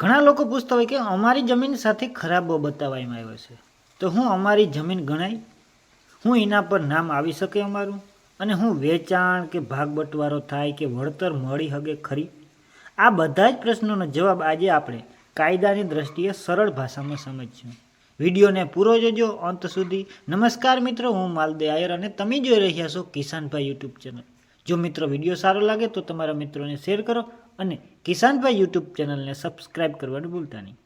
ઘણા લોકો પૂછતા હોય કે અમારી જમીન સાથે ખરાબો બતાવવામાં આવ્યો છે. તો હું અમારી જમીન ગણાય? હું એના પર નામ આવી શકે અમારું? અને હું વેચાણ કે ભાગ બટવારો થાય કે વળતર મળી હગે ખરી? આ બધા જ પ્રશ્નોનો જવાબ આજે આપણે કાયદાની દ્રષ્ટિએ સરળ ભાષામાં સમજશું. વિડીયોને પૂરો જોજો અંત સુધી. નમસ્કાર મિત્રો, હું માલદે આયર અને તમે જોઈ રહ્યા છો કિસાનભાઈ યુટ્યુબ ચેનલ. જો મિત્રો વીડિયો સારો લાગે તો તમારા મિત્રોને શેર કરો અને કિસાનભાઈ યુટ્યુબ ચેનલને સબસ્ક્રાઈબ કરવાનું ભૂલતા નહીં.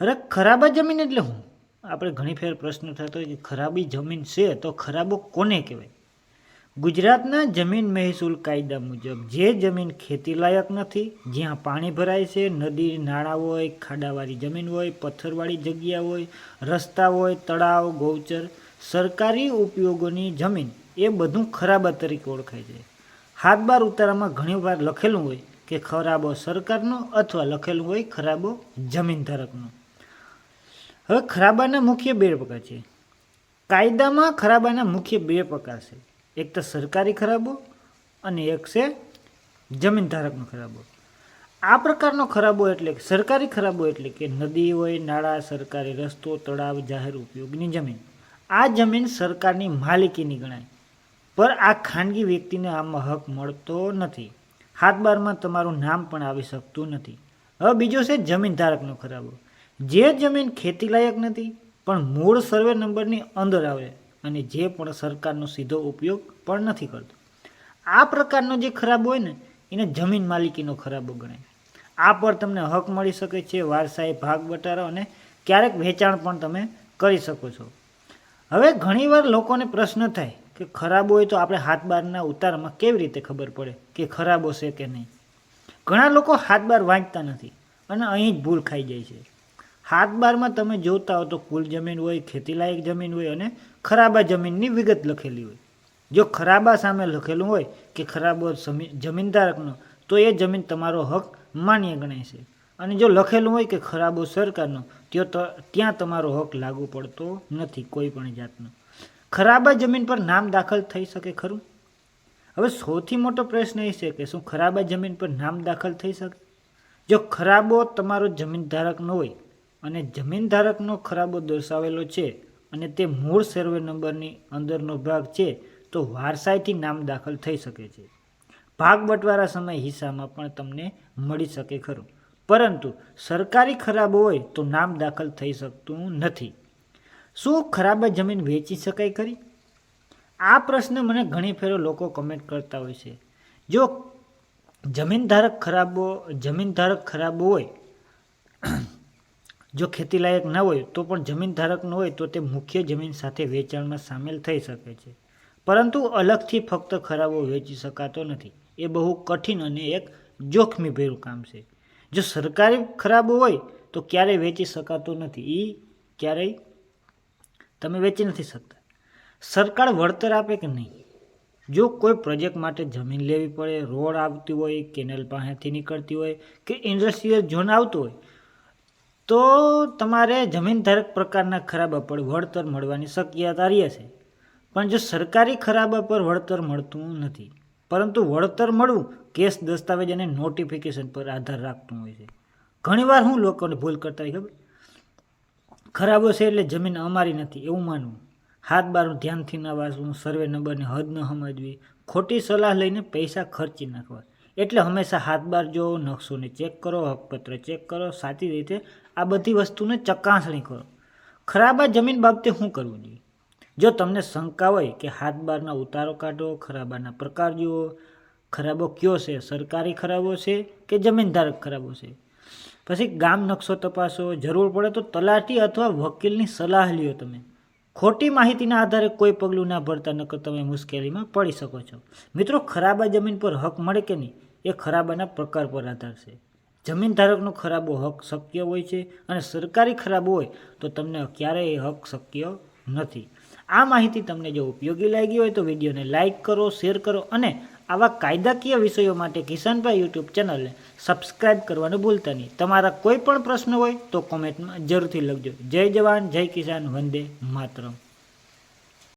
અરે ખરાબ જમીન એટલે હું? આપણે ઘણી ફેર પ્રશ્ન થતો હોય કે ખરાબી જમીન છે તો ખરાબો કોને કહેવાય? ગુજરાતના જમીન મહેસૂલ કાયદા મુજબ જે જમીન ખેતીલાયક નથી, જ્યાં પાણી ભરાય છે, નદી નાળા હોય, ખાડાવાળી જમીન હોય, પથ્થરવાળી જગ્યા હોય, રસ્તા હોય, તળાવ, ગૌચર, સરકારી ઉપયોગોની જમીન એ બધું ખરાબા તરીકે ઓળખાય છે. હાથ બાર ઉતારામાં ઘણીવાર લખેલું હોય કે ખરાબો સરકારનો અથવા લખેલું હોય ખરાબો જમીન ધારકનો હવે ખરાબાના મુખ્ય બે પ્રકાર છે. કાયદામાં ખરાબાના મુખ્ય બે પ્રકાર છે. એક તો સરકારી ખરાબો અને એક છે જમીન ધારકનો ખરાબો. આ પ્રકારનો ખરાબો એટલે સરકારી ખરાબો એટલે કે નદી હોય, નાળા, સરકારી રસ્તો, તળાવ, જાહેર ઉપયોગની જમીન. આ જમીન સરકારની માલિકીની ગણાય. પર આ ખાનગી વ્યક્તિને આમાં હક મળતો નથી. હાથબારમાં તમારું નામ પણ આવી શકતું નથી. હવે બીજો છે જમીન ધારકનો ખરાબો. જે જમીન ખેતીલાયક નથી, પણ મૂળ સર્વે નંબરની અંદર આવે અને જે પણ સરકારનો સીધો ઉપયોગ પણ નથી કરતો. આ પ્રકારનો જે ખરાબ હોય ને, એને જમીન માલિકીનો ખરાબો ગણાય. આ પર તમને હક મળી શકે છે વારસાઈ ભાગ બટારો અને ક્યારેક વેચાણ પણ તમે કરી શકો છો. હવે ઘણીવાર લોકોને પ્રશ્ન થાય કે ખરાબ હોય તો આપણે હાથ બારના ઉતારામાં કેવી રીતે ખબર પડે કે ખરાબ હશે કે નહીં? ઘણા લોકો હાથ બાર વાંચતા નથી અને અહીં જ ભૂલ ખાઈ જાય છે. હાથ બારમાં તમે જોતા હો તો કુલ જમીન હોય, ખેતીલાયક જમીન હોય અને ખરાબા જમીનની વિગત લખેલી હોય. જો ખરાબા સામે લખેલું હોય કે ખરાબો જમીન જમીનધારકનો, તો એ જમીન તમારો હક માન્ય ગણાય છે. અને જો લખેલું હોય કે ખરાબો સરકારનો તો, ત્યાં તમારો હક લાગુ પડતો નથી કોઈ પણ જાતનો. ખરાબા જમીન પર નામ દાખલ થઈ શકે ખરું? હવે સૌથી મોટો પ્રશ્ન એ છે કે શું ખરાબા જમીન પર નામ દાખલ થઈ શકે? જો ખરાબો તમારો જમીન ધારકનો હોય અને જમીન ધારકનો ખરાબો દર્શાવેલો છે અને તે મૂળ સર્વે નંબરની અંદરનો ભાગ છે, તો વારસાઈથી નામ દાખલ થઈ શકે છે. ભાગ બટવારા સમય હિસ્સામાં પણ તમને મળી શકે ખરું. પરંતુ સરકારી ખરાબો હોય તો નામ દાખલ થઈ શકતું નથી. શું ખરાબ જમીન વેચી શકાય ખરી? આ પ્રશ્ન મને ઘણી ફેરો લોકો કમેન્ટ કરતા હોય છે. જો જમીન ધારક ખરાબો જમીન ધારક ખરાબો હોય, જો ખેતીલાયક ન હોય, તો પણ જમીન ન હોય તો તે મુખ્ય જમીન સાથે વેચાણમાં સામેલ થઈ શકે છે. પરંતુ અલગથી ફક્ત ખરાબો વેચી શકાતો નથી. એ બહુ કઠિન અને એક જોખમીભેરું કામ છે. જો સરકારી ખરાબો હોય તો ક્યારેય વેચી શકાતો નથી. એ ક્યારેય તમે વેચી નથી શકતા. સરકાર વળતર આપે કે નહીં? જો કોઈ પ્રોજેક્ટ માટે જમીન લેવી પડે, રોડ આવતી હોય, કેનલ પાસેથી નીકળતી હોય કે ઇન્ડસ્ટ્રીયલ ઝોન આવતું હોય, તો તમારે જમીન ધારક પ્રકારના ખરાબા પર વળતર મળવાની શક્યતા રહે છે. પણ જો સરકારી ખરાબા પર વળતર મળતું નથી, પરંતુ વળતર મળવું કેસ દસ્તાવેજ અને નોટિફિકેશન પર આધાર રાખતું હોય છે. ઘણીવાર હું લોકોને ભૂલ કરતા હોય ખબર? ખરાબો છે એટલે જમીન અમારી નથી, એવું માનવું. હાથ બારું ધ્યાનથી ન વાંચવું, સર્વે નંબરની હદ ન સમજવી. ખોટી સલાહ લઈને પૈસા ખર્ચી નાખવા. એટલે હંમેશા હાથ બાર જોવો નકશોને ચેક કરો, હકપત્ર ચેક કરો, સાચી રીતે આ બધી વસ્તુને ચકાસણી કરો. ખરાબા જમીન બાબતે શું કરવું જોઈએ? જો તમને શંકા હોય કે હાથ બારના ઉતારો કાઢો ખરાબાના પ્રકાર જુઓ, ખરાબો કયો છે? સરકારી ખરાબો છે કે જમીનધારક ખરાબો છે? પછી ગામ નકશો તપાસો, જરૂર પડે તો તલાટી અથવા વકીલની સલાહ લ્યો તમે. ખોટી માહિતીના આધારે કોઈ પગલું ના ભરતા, નકર તમે મુશ્કેલીમાં પડી શકો છો. મિત્રો, ખરાબા જમીન પર હક મળે કે નહીં? એ ખરાબાના પ્રકાર પર આધાર છે. જમીન ધારકનો ખરાબો હક શક્ય હોય છે અને સરકારી ખરાબો હોય તો તમને ક્યારેય એ હક શક્ય નથી. આ માહિતી તમને જો ઉપયોગી લાગી હોય તો વિડીયોને લાઇક કરો, શેર કરો અને આવા કાયદાકીય વિષયો માટે કિશનભાઈ યુટ્યુબ ચેનલને સબસ્ક્રાઇબ કરવાનું ભૂલતા નહીં. તમારા કોઈ પણ પ્રશ્ન હોય તો કોમેન્ટમાં જરૂરથી લખજો. જય જવાન, જય કિસાન, વંદે માતરમ.